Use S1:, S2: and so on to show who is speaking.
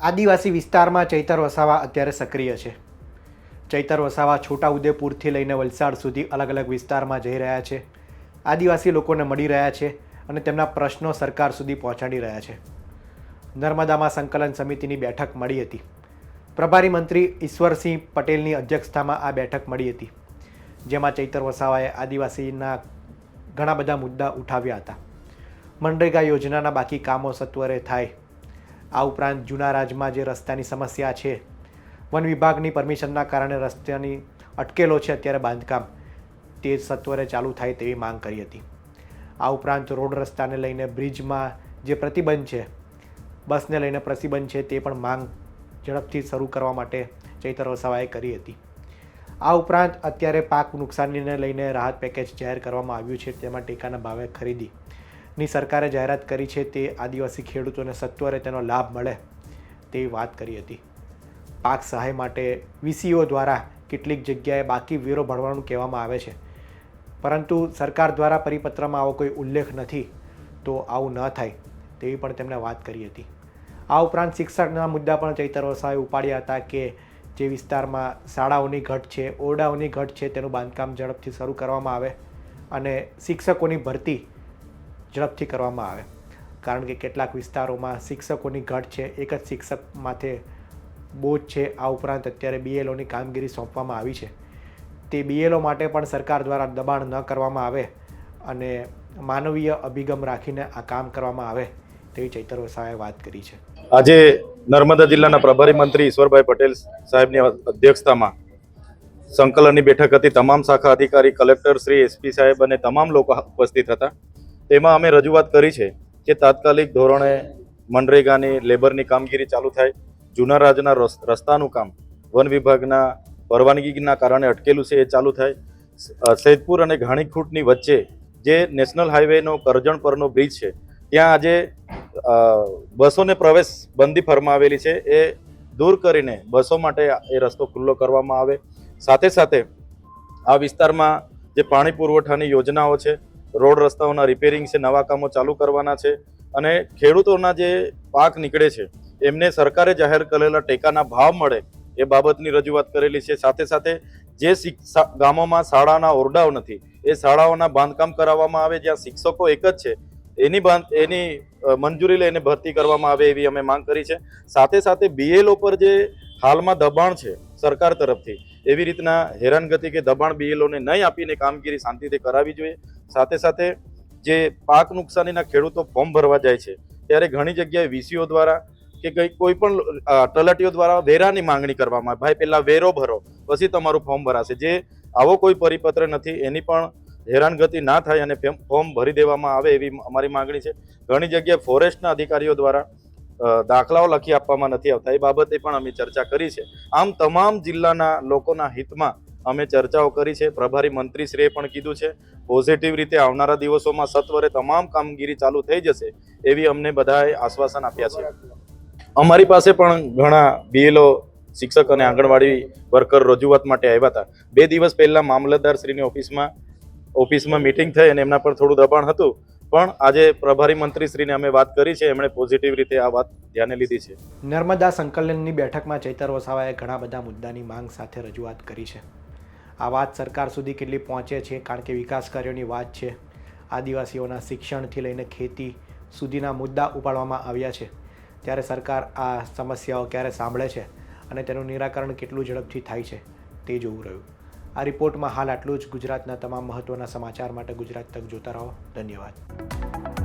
S1: આદિવાસી વિસ્તારમાં ચૈતર વસાવા અત્યારે સક્રિય છે. ચૈતર વસાવા છોટાઉદેપુરથી લઈને વલસાડ સુધી અલગ અલગ વિસ્તારમાં જઈ રહ્યા છે. આદિવાસી લોકોને મળી રહ્યા છે અને તેમના પ્રશ્નો સરકાર સુધી પહોંચાડી રહ્યા છે. નર્મદામાં સંકલન સમિતિની બેઠક મળી હતી. પ્રભારી મંત્રી ઈશ્વરસિંહ પટેલની અધ્યક્ષતામાં આ બેઠક મળી હતી, જેમાં ચૈતર વસાવાએ આદિવાસીના ઘણા બધા મુદ્દા ઉઠાવ્યા હતા. મનરેગા યોજનાના બાકી કામો સત્વરે થાય આ ઉપરાંત જૂના રાજમાં જે રસ્તાની સમસ્યા છે, વન વિભાગની પરમિશનના કારણે રસ્તાની અટકેલો છે અત્યારે બાંધકામ. તે સત્વરે ચાલુ થાય તેવી માંગ કરી હતી. આ ઉપરાંત રોડ રસ્તાને લઈને બ્રિજમાં જે પ્રતિબંધ છે, બસને લઈને પ્રતિબંધ છે તે પણ માંગ ઝડપથી શરૂ કરવા માટે ચૈતર વસાવાએ કરી હતી. આ ઉપરાંત અત્યારે પાક નુકસાનીને લઈને રાહત પેકેજ જાહેર કરવામાં આવ્યું છે, તેમાં ટેકાના ભાવે ખરીદી ની સરકારે જાહેરાત કરી છે તે આદિવાસી ખેડૂતોને સત્વરે તેનો લાભ મળે તેવી વાત કરી હતી. પાક સહાય માટે વીસીઓ દ્વારા કેટલીક જગ્યાએ બાકી વેરો ભરવાનું કહેવામાં આવે છે. પરંતુ સરકાર દ્વારા પરિપત્રમાં આવો કોઈ ઉલ્લેખ નથી તો આવું ન થાય તેવી પણ તેમણે વાત કરી હતી. આ ઉપરાંત શિક્ષણના મુદ્દા પણ ચૈતર વસાવાએ ઉપાડ્યા હતા કે જે વિસ્તારમાં શાળાઓની ઘટ છે, ઓરડાઓની ઘટ છે તેનું બાંધકામ ઝડપથી શરૂ કરવામાં આવે અને શિક્ષકોની ભરતી ઝડપથી કરવામાં આવે. કારણ કે કેટલાક વિસ્તારોમાં શિક્ષકોની ઘટ છે, એક જ શિક્ષક માથે બોજ છે, આ ઉપરાંત અત્યારે બીએલઓની કામગીરી સોંપવામાં આવી છે. તે બીએલઓ માટે પણ સરકાર દ્વારા દબાણ ન કરવામાં આવે અને માનવીય અભિગમ રાખીને આ કામ કરવામાં આવે તેવી ચૈતર વસાવાએ વાત કરી છે.
S2: આજે નર્મદા જિલ્લાના પ્રભારી મંત્રી ઈશ્વરભાઈ પટેલ સાહેબની અધ્યક્ષતામાં સંકલનની બેઠક હતી. તમામ શાખા અધિકારી, કલેક્ટર શ્રી, એસપી સાહેબ અને તમામ લોકો ઉપસ્થિત હતા. તેમાં અમે રજૂઆત કરી છે કે તાત્કાલિક ધોરણે મનરેગાની, લેબરની કામગીરી ચાલુ થાય. જૂના રાજના રસ- રસ્તાનું કામ, વન વિભાગના પરવાનગીના કારણે અટકેલું છે એ ચાલુ થાય. સૈદપુર અને ઘાણીખૂટની વચ્ચે જે નેશનલ હાઈવેનો કરજણ પરનો બ્રિજ છે, ત્યાં આજે બસોને પ્રવેશ બંધી ફરમાવેલી છે. એ દૂર કરીને બસો માટે એ રસ્તો ખુલ્લો કરવામાં આવે. સાથે સાથે આ વિસ્તારમાં જે પાણી પુરવઠાની યોજનાઓ છે રોડ રસ્તાઓના રિપેરિંગ છે, નવા કામો ચાલુ કરવાના છે અને ખેડૂતોના જે પાક નીકળે છે, એમને સરકારે જાહેર કરેલા ટેકાના ભાવ મળે એ બાબતની રજૂઆત કરેલી છે. સાથે સાથે જે ગામોમાં શાળાના ઓરડાઓ નથી, એ શાળાઓના બાંધકામ કરાવવામાં આવે, જ્યાં શિક્ષકો એક જ છે, એની બાંધ, એની મંજૂરી લઈને ભરતી કરવામાં આવે એવી અમે માંગ કરી છે. સાથે સાથે બીએલઓ પર જે હાલમાં દબાણ છે સરકાર તરફથી, એવી રીતના હેરાનગતિ કે દબાણ બીએલઓને નહીં આપીને કામગીરી શાંતિથી કરાવવી જોઈએ. સાથે સાથે જે પાક નુકસાનીના ખેડૂતો ફોર્મ ભરવા જાય છે, ત્યારે ઘણી જગ્યાએ વીસીઓ દ્વારા કે કંઈ કોઈ પણ તલાટીઓ દ્વારા વેરાની માંગણી કરવામાં આવે. ભાઈ પહેલાં વેરો ભરો, પછી તમારું ફોર્મ ભરાશે. જે આવો કોઈ પરિપત્ર નથી, એની પણ હેરાનગતિ ના થાય અને ફોર્મ ભરી દેવામાં આવે એવી અમારી માંગણી છે. ઘણી જગ્યાએ ફોરેસ્ટના અધિકારીઓ દ્વારા દાખલાઓ લખી આપવામાં નથી આવતા. એ બાબતે પણ અમે ચર્ચા કરી છે. આમ તમામ જિલ્લાના લોકોના હિતમાં અમે ચર્ચાઓ કરી છે. પ્રભારી મંત્રીશ્રીએ પણ કીધું છે, પોઝિટિવ રીતે આવનારા દિવસોમાં સત્વરે તમામ કામગીરી ચાલુ થઈ જશે. એવી અમને બધાએ આશ્વાસન આપ્યા છે. અમારી પાસે પણ ઘણા બીએલઓ, શિક્ષક અને આંગણવાડી વર્કર રજૂઆત માટે આવ્યા હતા. બે દિવસ પહેલા મામલતદાર શ્રીની ઓફિસમાં ઓફિસમાં મિટિંગ થઈ અને એમના પર થોડું દબાણ હતું. પણ આજે પ્રભારી મંત્રીશ્રીને અમે વાત કરી છે. એમણે પોઝિટિવ રીતે આ વાત ધ્યાને લીધી છે.
S1: નર્મદા સંકલનની બેઠકમાં ચૈતર વસાવાએ ઘણા બધા મુદ્દાની માંગ સાથે રજૂઆત કરી છે. આ વાત સરકાર સુધી કેટલી પહોંચે છે? કારણ કે વિકાસ કાર્યોની વાત છે. આદિવાસીઓના શિક્ષણથી લઈને ખેતી સુધીના મુદ્દા ઉપાડવામાં આવ્યા છે. ત્યારે સરકાર આ સમસ્યાઓ ક્યારે સાંભળે છે અને તેનું નિરાકરણ કેટલું ઝડપથી થાય છે તે જોવું રહ્યું. આ રિપોર્ટમાં હાલ આટલું જ. ગુજરાતના તમામ મહત્ત્વના સમાચાર માટે ગુજરાત તક જોતા રહો. ધન્યવાદ.